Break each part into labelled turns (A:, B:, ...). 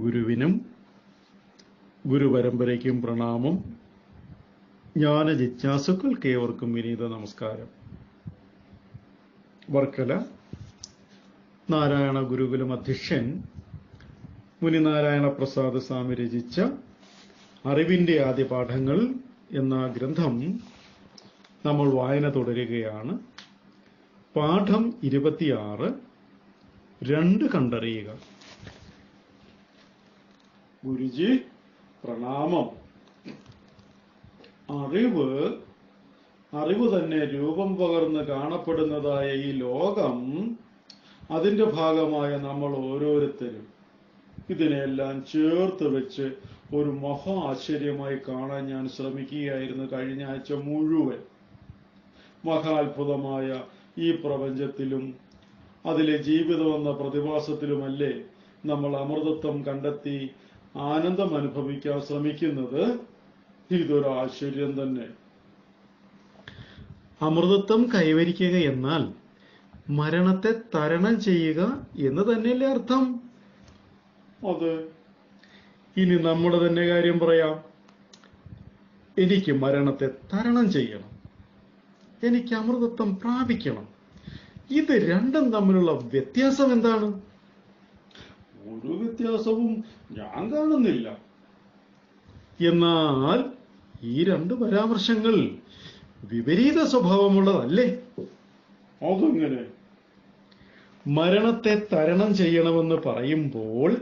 A: ഗുരുവിനും ഗുരുപരമ്പരയ്ക്കും പ്രണാമം. ജ്ഞാന ജിജ്ഞാസുക്കൾക്ക് ഏവർക്കും വിനീത നമസ്കാരം. വർക്കല നാരായണ ഗുരുകുലം അധ്യക്ഷൻ മുനിനാരായണ പ്രസാദ് സ്വാമി രചിച്ച അറിവിന്റെ ആദ്യ പാഠങ്ങൾ എന്ന ഗ്രന്ഥം നമ്മൾ വായന തുടരുകയാണ്. പാഠം ഇരുപത്തിയാറ് രണ്ട് കണ്ടറിയുക. ഗുരുജി പ്രണാമം. അറിവ് അറിവ് തന്നെ രൂപം പകർന്ന് കാണപ്പെടുന്നതായ ഈ ലോകം അതിന്റെ ഭാഗമായ നമ്മൾ ഓരോരുത്തരും ഇതിനെല്ലാം ചേർത്ത് വെച്ച് ഒരു മഹാ ആശ്ചര്യമായി കാണാൻ ഞാൻ ശ്രമിക്കുകയായിരുന്നു കഴിഞ്ഞ ആഴ്ച മുഴുവൻ. മഹാത്ഭുതമായ ഈ പ്രപഞ്ചത്തിലും അതിലെ ജീവിതം എന്ന പ്രതിഭാസത്തിലുമല്ലേ നമ്മൾ അമൃതത്വം കണ്ടെത്തി ആനന്ദം അനുഭവിക്കാൻ ശ്രമിക്കുന്നത് ഇതൊരു ആശ്ചര്യം തന്നെ. അമൃതത്വം കൈവരിക്കുക എന്നാൽ മരണത്തെ തരണം ചെയ്യുക എന്ന് തന്നെയല്ലേ അർത്ഥം? അത് ഇനി നമ്മുടെ തന്നെ കാര്യം പറയാം. എനിക്ക് മരണത്തെ തരണം ചെയ്യണം. എനിക്ക് അമൃതത്വം പ്രാപിക്കണം. ഇത് രണ്ടും തമ്മിലുള്ള വ്യത്യാസം എന്താണ്? ഒരു വ്യത്യാസവും ഞാൻ കാണുന്നില്ല. എന്നാൽ ഈ രണ്ട് പരാമർശങ്ങൾ വിപരീത സ്വഭാവമുള്ളതല്ലേ? അതെങ്ങനെ? മരണത്തെ തരണം ചെയ്യണമെന്ന് പറയുമ്പോൾ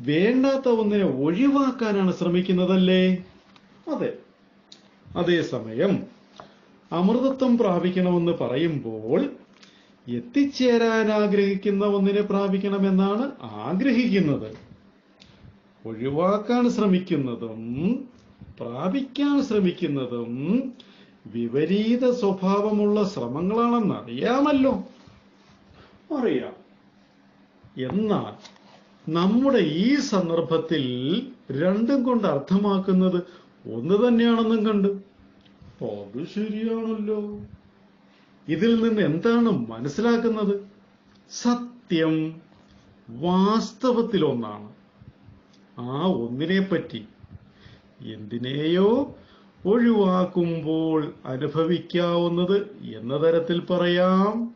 A: വേണ്ടാത്ത ഒന്നിനെ ഒഴിവാക്കാനാണ് ശ്രമിക്കുന്നതല്ലേ? അതെ. അതേസമയം അമൃതത്വം പ്രാപിക്കണമെന്ന് പറയുമ്പോൾ എത്തിച്ചേരാൻ ആഗ്രഹിക്കുന്ന ഒന്നിനെ പ്രാപിക്കണമെന്നാണ് ആഗ്രഹിക്കുന്നത്. ഒഴിവാക്കാൻ ശ്രമിക്കുന്നതും പ്രാപിക്കാൻ ശ്രമിക്കുന്നതും വിപരീത സ്വഭാവമുള്ള ശ്രമങ്ങളാണെന്ന് അറിയാമല്ലോ അറിയാം. എന്നാൽ നമ്മുടെ ഈ സന്ദർഭത്തിൽ രണ്ടും കൊണ്ട് അർത്ഥമാക്കുന്നത് ഒന്ന് തന്നെയാണെന്നും കണ്ട്. അത് ശരിയാണല്ലോ. ഇതിൽ നിന്ന് എന്താണ് മനസ്സിലാക്കുന്നത്? സത്യം വാസ്തവത്തിൽ ഒന്നാണ് ആ ഒന്നിനെ പറ്റി എന്തിനേയോ ഒഴിവാക്കുമ്പോൾ അനുഭവിക്കാവുന്നത് എന്ന തരത്തിൽ പറയാം.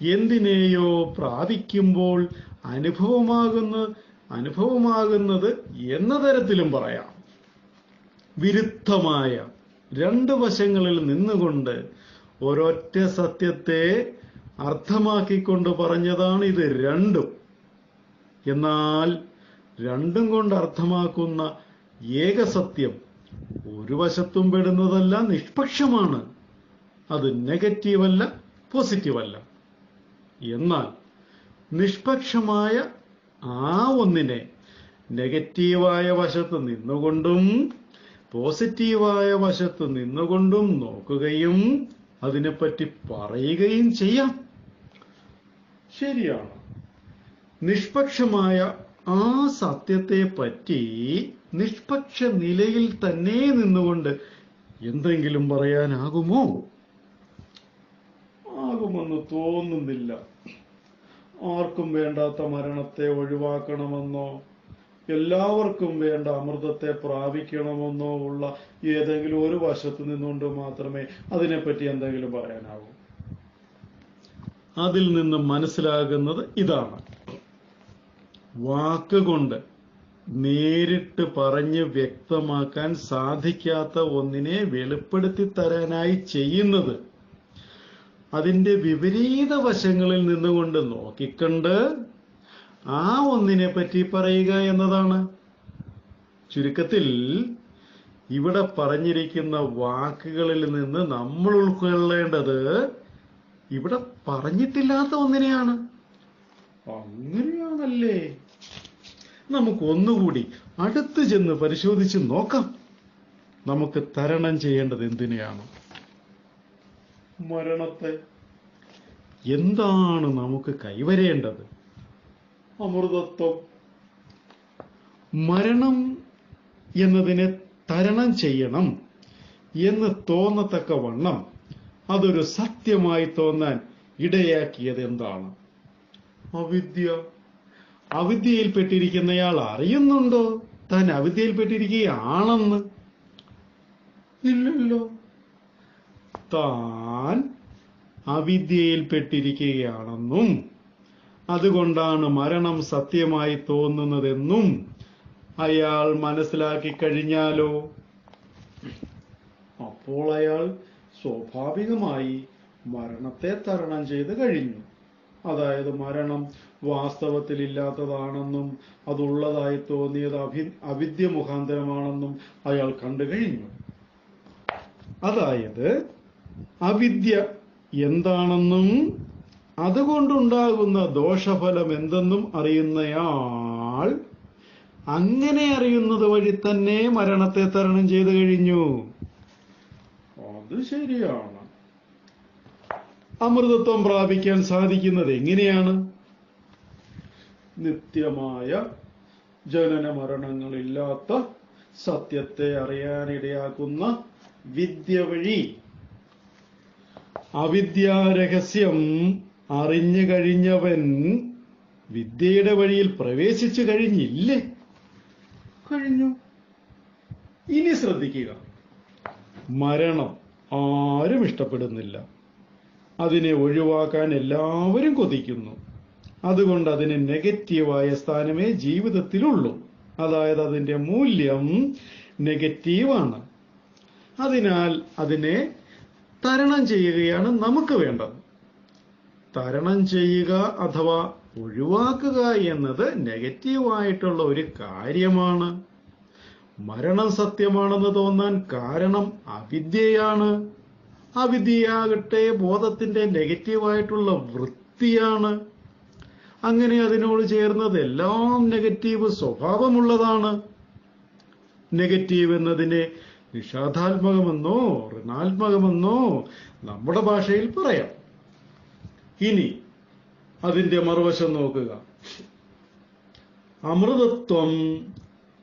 A: എന്തിനേയോ പ്രാപിക്കുമ്പോൾ അനുഭവമാകുന്ന അനുഭവമാകുന്നത് എന്ന തരത്തിലും പറയാം. വിരുദ്ധമായ രണ്ട് വശങ്ങളിൽ നിന്നുകൊണ്ട് ഒരൊറ്റ സത്യത്തെ അർത്ഥമാക്കിക്കൊണ്ട് പറഞ്ഞതാണ് ഇത് രണ്ടും. എന്നാൽ രണ്ടും കൊണ്ട് അർത്ഥമാക്കുന്ന ഏകസത്യം ഒരു വശത്തും പെടുന്നതല്ല നിഷ്പക്ഷമാണ്. അത് നെഗറ്റീവല്ല പോസിറ്റീവല്ല. എന്നാൽ നിഷ്പക്ഷമായ ആ ഒന്നിനെ നെഗറ്റീവായ വശത്ത് നിന്നുകൊണ്ടും പോസിറ്റീവായ വശത്ത് നിന്നുകൊണ്ടും നോക്കുകയും അതിനെപ്പറ്റി പറയുകയും ചെയ്യാം. ശരിയാണ്. നിഷ്പക്ഷമായ ആ സത്യത്തെ പറ്റി നിഷ്പക്ഷ നിലയിൽ തന്നെ നിന്നുകൊണ്ട് എന്തെങ്കിലും പറയാനാകുമോ? ആകുമെന്ന് തോന്നുന്നില്ല. ആർക്കും വേണ്ടാത്ത മരണത്തെ ഒഴിവാക്കണമെന്നോ എല്ലാവർക്കും വേണ്ട അമൃതത്തെ പ്രാപിക്കണമെന്നോ ഉള്ള ഏതെങ്കിലും ഒരു വശത്ത് നിന്നുകൊണ്ട് മാത്രമേ അതിനെപ്പറ്റി എന്തെങ്കിലും പറയാനാവൂ. അതിൽ നിന്ന് മനസ്സിലാകുന്നത് ഇതാണ്. വാക്കുകൊണ്ട് നേരിട്ട് പറഞ്ഞ് വ്യക്തമാക്കാൻ സാധിക്കാത്ത ഒന്നിനെ വെളിപ്പെടുത്തി തരാനായി ചെയ്യുന്നത് അതിന്റെ വിപരീത വശങ്ങളിൽ നിന്നുകൊണ്ട് നോക്കിക്കണ്ട് ആ ഒന്നിനെ പറ്റി പറയുക എന്നതാണ്. ചുരുക്കത്തിൽ ഇവിടെ പറഞ്ഞിരിക്കുന്ന വാക്കുകളിൽ നിന്ന് നമ്മൾ ഉൾക്കൊള്ളേണ്ടത് ഇവിടെ പറഞ്ഞിട്ടില്ലാത്ത ഒന്നിനെയാണ്. അങ്ങനെയാണല്ലേ? നമുക്ക് ഒന്നുകൂടി അടുത്ത് ചെന്ന് പരിശോധിച്ച് നോക്കാം. നമുക്ക് തരണം ചെയ്യേണ്ടത് എന്തിനെയാണ്? മരണത്തെ. എന്താണ് നമുക്ക് കൈവരേണ്ടത്? അമൃതത്വം. മരണം എന്നതിനെ തരണം ചെയ്യണം എന്ന് തോന്നത്തക്ക വണ്ണം അതൊരു സത്യമായി തോന്നാൻ ഇടയാക്കിയത് എന്താണ്? അവിദ്യ. അവിദ്യയിൽപ്പെട്ടിരിക്കുന്നയാൾ അറിയുന്നുണ്ടോ? താൻ അവിദ്യയിൽപ്പെട്ടിരിക്കുകയാണെന്ന്. ഇല്ലല്ലോ. താൻ അവിദ്യയിൽപ്പെട്ടിരിക്കുകയാണെന്നും അതുകൊണ്ടാണ് മരണം സത്യമായി തോന്നുന്നതെന്നും അയാൾ മനസ്സിലാക്കി കഴിഞ്ഞാലോ? അപ്പോൾ അയാൾ സ്വാഭാവികമായി മരണത്തെ തരണം ചെയ്ത് കഴിഞ്ഞു. അതായത് മരണം വാസ്തവത്തിൽ ഇല്ലാത്തതാണെന്നും അതുള്ളതായി തോന്നിയത് അഭി അവിദ്യ മുഖാന്തരമാണെന്നും അയാൾ കണ്ടു കഴിഞ്ഞു. അതായത് അവിദ്യ എന്താണെന്നും അതുകൊണ്ടുണ്ടാകുന്ന ദോഷഫലം എന്തെന്നും അറിയുന്നയാൾ അങ്ങനെ അറിയുന്നത് വഴി തന്നെ മരണത്തെ തരണം ചെയ്തു കഴിഞ്ഞു. അത് ശരിയാണ്. അമൃതത്വം പ്രാപിക്കാൻ സാധിക്കുന്നത് എങ്ങനെയാണ്? നിത്യമായ ജനന മരണങ്ങളില്ലാത്ത സത്യത്തെ അറിയാനിടയാക്കുന്ന വിദ്യ വഴി. അവിദ്യാരഹസ്യം അറിഞ്ഞു കഴിഞ്ഞവൻ വിദ്യയുടെ വഴിയിൽ പ്രവേശിച്ചു കഴിഞ്ഞില്ലേ? കഴിഞ്ഞു. ഇനി ശ്രദ്ധിക്കുക. മരണം ആരും ഇഷ്ടപ്പെടുന്നില്ല. അതിനെ ഒഴിവാക്കാൻ എല്ലാവരും കൊതിക്കുന്നു. അതുകൊണ്ട് അതിന് നെഗറ്റീവായ സ്ഥാനമേ ജീവിതത്തിലുള്ളൂ. അതായത് അതിന്റെ മൂല്യം നെഗറ്റീവാണ്. അതിനാൽ അതിനെ തരണം ചെയ്യുകയാണ് നമുക്ക് വേണ്ടത്. തരണം ചെയ്യുക അഥവാ ഒഴിവാക്കുക എന്നത് നെഗറ്റീവായിട്ടുള്ള ഒരു കാര്യമാണ്. മരണം സത്യമാണെന്ന് തോന്നാൻ കാരണം അവിദ്യയാണ്. അവിദ്യയാകട്ടെ ബോധത്തിന്റെ നെഗറ്റീവായിട്ടുള്ള വൃത്തിയാണ്. അങ്ങനെ അതിനോട് ചേർന്നത് എല്ലാം നെഗറ്റീവ് സ്വഭാവമുള്ളതാണ്. നെഗറ്റീവ് എന്നതിനെ നിഷാദാത്മകമെന്നോ ഋണാത്മകമെന്നോ നമ്മുടെ ഭാഷയിൽ പറയാം. ഇനി അതിന്റെ മറുവശം നോക്കുക. അമൃതത്വം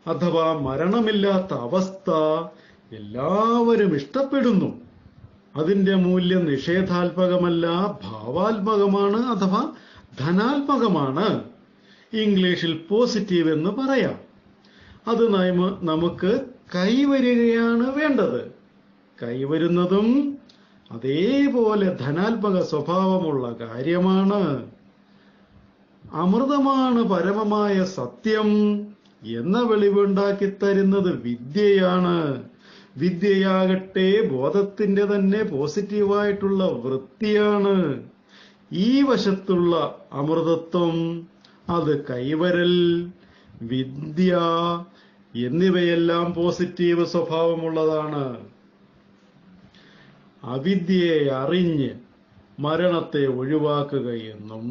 A: അഥവാ മരണമില്ലാത്ത അവസ്ഥ എല്ലാവരും ഇഷ്ടപ്പെടുന്നു. അതിന്റെ മൂല്യം നിഷേധാത്മകമല്ല ഭാവാത്മകമാണ് അഥവാ ധനാത്മകമാണ്. ഇംഗ്ലീഷിൽ പോസിറ്റീവ് എന്ന് പറയാം. അത് നമുക്ക് കൈവരികയാണ് വേണ്ടത്. കൈവരുന്നതും അതേപോലെ ധനാത്മക സ്വഭാവമുള്ള കാര്യമാണ്. അമൃതമാണ് പരമമായ സത്യം എന്ന വെളിവുണ്ടാക്കി തരുന്നത് വിദ്യയാണ്. വിദ്യയാകട്ടെ ബോധത്തിന്റെ തന്നെ പോസിറ്റീവായിട്ടുള്ള വൃത്തിയാണ്. ഈ വശത്തുള്ള അമൃതത്വം അത് കൈവരൽ വിദ്യ എന്നിവയെല്ലാം പോസിറ്റീവ് സ്വഭാവമുള്ളതാണ്. അവിദ്യയെ അറിഞ്ഞ് മരണത്തെ ഒഴിവാക്കുക എന്നും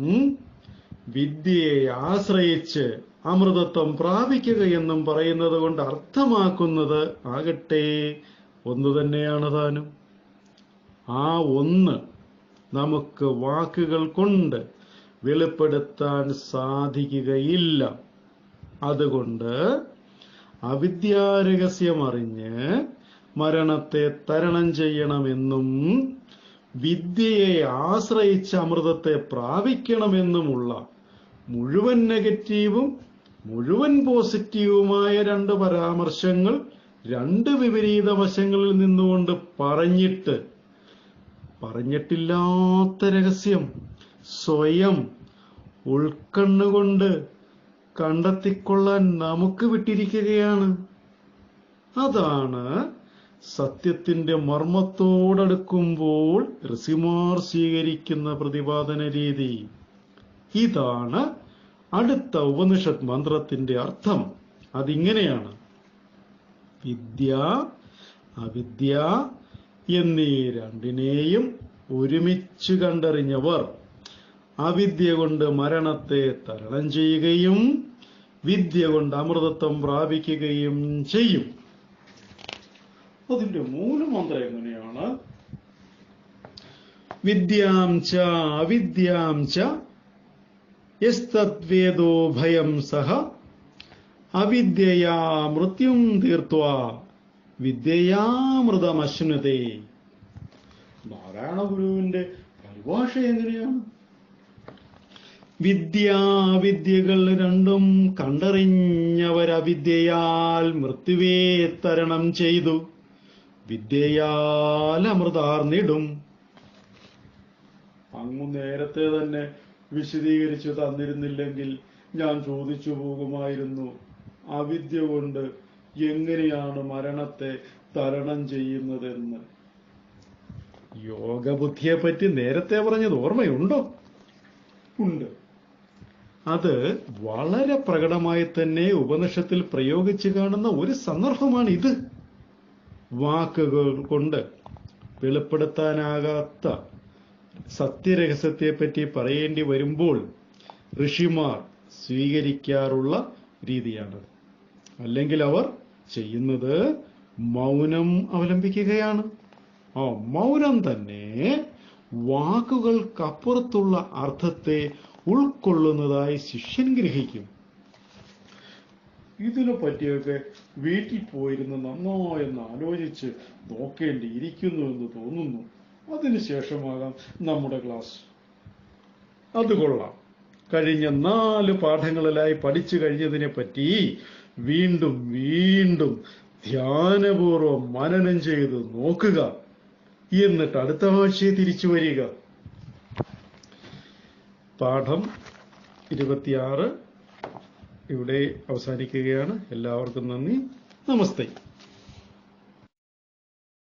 A: വിദ്യയെ ആശ്രയിച്ച് അമൃതത്വം പ്രാപിക്കുക എന്നും പറയുന്നത് കൊണ്ട് അർത്ഥമാക്കുന്നത് ആകട്ടെ ഒന്ന് തന്നെയാണ് താനും. ആ ഒന്ന് നമുക്ക് വാക്കുകൾ കൊണ്ട് വെളിപ്പെടുത്താൻ സാധിക്കുകയില്ല. അതുകൊണ്ട് അവിദ്യാരഹസ്യം അറിഞ്ഞ് മരണത്തെ തരണം ചെയ്യണമെന്നും വിദ്യയെ ആശ്രയിച്ച് അമൃതത്തെ പ്രാപിക്കണമെന്നുമുള്ള മുഴുവൻ നെഗറ്റീവും മുഴുവൻ പോസിറ്റീവുമായ രണ്ട് പരാമർശങ്ങൾ രണ്ട് വിപരീത വശങ്ങളിൽ നിന്നുകൊണ്ട് പറഞ്ഞിട്ട് പറഞ്ഞിട്ടില്ലാത്ത രഹസ്യം സ്വയം ഉൾക്കണ്ണുകൊണ്ട് കണ്ടെത്തിക്കൊള്ളാൻ നമുക്ക് വിട്ടിരിക്കുകയാണ്. അതാണ് സത്യത്തിന്റെ മർമ്മത്തോടടുക്കുമ്പോൾ ഋഷിമാർ സ്വീകരിക്കുന്ന പ്രതിപാദന രീതി. ഇതാണ് അടുത്ത ഉപനിഷത് മന്ത്രത്തിന്റെ അർത്ഥം. അതിങ്ങനെയാണ്. വിദ്യ അവിദ്യ എന്നീ രണ്ടിനെയും ഒരുമിച്ച് കണ്ടറിഞ്ഞവർ അവിദ്യ കൊണ്ട് മരണത്തെ തരണം ചെയ്യുകയും വിദ്യ കൊണ്ട് അമൃതത്വം പ്രാപിക്കുകയും ചെയ്യും. അതിന്റെ മൂലമന്ത്രം എങ്ങനെയാണ് വിദ്യാം ച അവിദ്യാം ച ഭയം സഹ അവിദ്യയാ മൃത്യും തീർത്വ വിദ്യയാമൃതമശ്നുതേ നാരായണ ഗുരുവിന്റെ പരിഭാഷ എങ്ങനെയാണ്? വിദ്യാവിദ്യകൾ രണ്ടും കണ്ടറിഞ്ഞവരവിദ്യയാൽ മൃത്യുവേ തരണം ചെയ്തു. വിദ്യയാൽ അമൃതാർന്നിടും
B: അങ്ങ് നേരത്തെ തന്നെ വിശദീകരിച്ചു തന്നിരുന്നില്ലെങ്കിൽ ഞാൻ ചോദിച്ചു പോകുമായിരുന്നു. അവിദ്യ കൊണ്ട് എങ്ങനെയാണ് മരണത്തെ തരണം ചെയ്യുന്നതെന്ന്.
A: യോഗബുദ്ധിയെ പറ്റി നേരത്തെ പറഞ്ഞത് ഓർമ്മയുണ്ടോ?
B: ഉണ്ട്.
A: അത് വളരെ പ്രകടമായി തന്നെ ഉപനിഷത്തിൽ പ്രയോഗിച്ചു കാണുന്ന ഒരു സന്ദർഭമാണ് ഇത് വാക്കുകൾ കൊണ്ട് വെളിപ്പെടുത്താനാകാത്ത സത്യരഹസ്യത്തെ പറ്റി പറയേണ്ടി വരുമ്പോൾ ഋഷിമാർ സ്വീകരിക്കാറുള്ള രീതിയാണ്. അല്ലെങ്കിൽ അവർ ചെയ്യുന്നത് മൗനം അവലംബിക്കുകയാണ്. ആ മൗനം തന്നെ വാക്കുകൾക്കപ്പുറത്തുള്ള അർത്ഥത്തെ ഉൾക്കൊള്ളുന്നതായി ശിഷ്യൻ ഗ്രഹിക്കും.
B: ഇതിനെ പറ്റിയൊക്കെ വീട്ടിൽ പോയിരുന്ന് നന്നായെന്ന് ആലോചിച്ച് നോക്കേണ്ടിയിരിക്കുന്നു എന്ന് തോന്നുന്നു. അതിനുശേഷമാകാം നമ്മുടെ ക്ലാസ്.
A: അത് കൊള്ളാം. കഴിഞ്ഞ നാല് പാഠങ്ങളിലായി പഠിച്ചു കഴിഞ്ഞതിനെ പറ്റി വീണ്ടും വീണ്ടും ധ്യാനപൂർവം മനനം ചെയ്ത് നോക്കുക. എന്നിട്ട് അടുത്ത ആഴ്ചയെ തിരിച്ചു വരിക. പാഠം ഇരുപത്തിയാറ് ഇവിടെ അവസാനിക്കുകയാണ്. എല്ലാവർക്കും നന്ദി. നമസ്തേ.